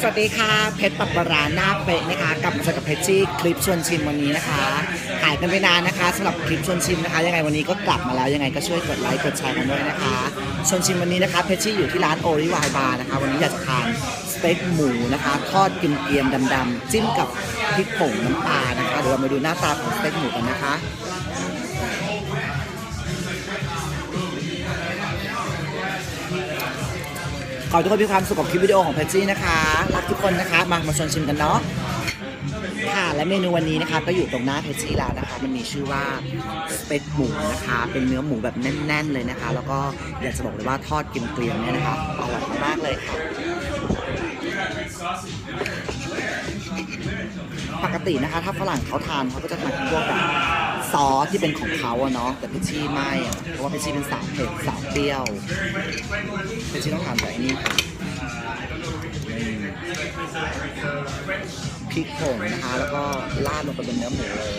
สวัสดีค่ะเพชรปับปราหน้าเป๊ะนะคะกลับมาเจอกับเพชรจี้คลิปชวนชิมวันนี้นะคะหายกันไปนานนะคะสำหรับคลิปชวนชิมนะคะ ยังไงวันนี้ก็กลับมาแล้วยังไงก็ช่วยกดไลค์กดแชร์กันด้วยนะคะชวนชิมวันนี้นะคะเพชรจี้อยู่ที่ร้านโอริวายบาร์นะคะ วันนี้อยากจะทานสเต็กหมูนะคะทอดกิมเกียมดำๆจิ้มกับพริกผงน้ำปลานะคะเดี๋ยวเรามาดูหน้าตาของสเต็กหมูกันนะคะ ขอให้ทุกคนมีความสุขกับคลิปวิดีโอของเพจจี้นะคะ รักทุกคนนะคะ มามาชวนชิมกันเนาะค่ะและเมนูวันนี้นะคะก็อยู่ตรงหน้าเพจจี้แล้วนะคะ มันมีชื่อว่าสเต็กหมูนะคะ เป็นเนื้อหมูแบบแน่น ๆ เลยนะคะ แล้วก็อยากจะบอกเลยว่าทอดกิมเกลียมเนี่ยนะคะอร่อยมากเลยค่ะปกตินะคะ ถ้าฝรั่งเขาทานเขาก็จะทานพวกแบบ ซอสที่เป็นของเขาอะเนาะแต่พชชี่ไม่อะเพราะว่าพชชี่เป็นสาวเผ็ดสาวเปรี้ยวพชชี่ต้องทานแบบนี้ค่ะนี่พริกผงนะคะ แล้วก็ราดลงไปบนเนื้อหมูเลย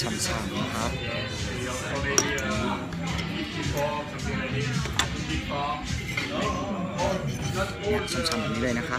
ช่ำๆนะคะเนี่ยช่ำๆแบบนี้เลยนะคะ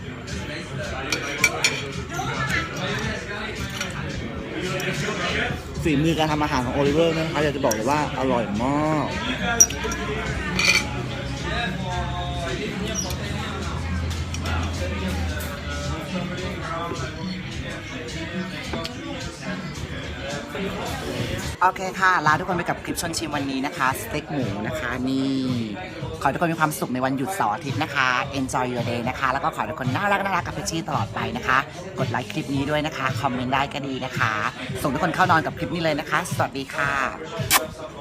ฝีมือการทำอาหารของโอลิเวอร์นะคะอยากจะบอกเลยว่าอร่อยมาก โอเคค่ะ ลาทุกคนไปกับคลิปชวนชิมวันนี้นะคะสเต็กหมูนะคะ นี่ ขอให้ทุกคนมีความสุขในวันหยุดเสาร์อาทิตย์นะคะ enjoy your day นะคะ แล้วก็ขอให้ทุกคนน่ารักน่ารักกับเพชชี่ตลอดไปนะคะ กดไลค์คลิปนี้ด้วยนะคะ คอมเมนต์ได้ก็ดีนะคะ ส่งทุกคนเข้านอนกับคลิปนี้เลยนะคะ สวัสดีค่ะ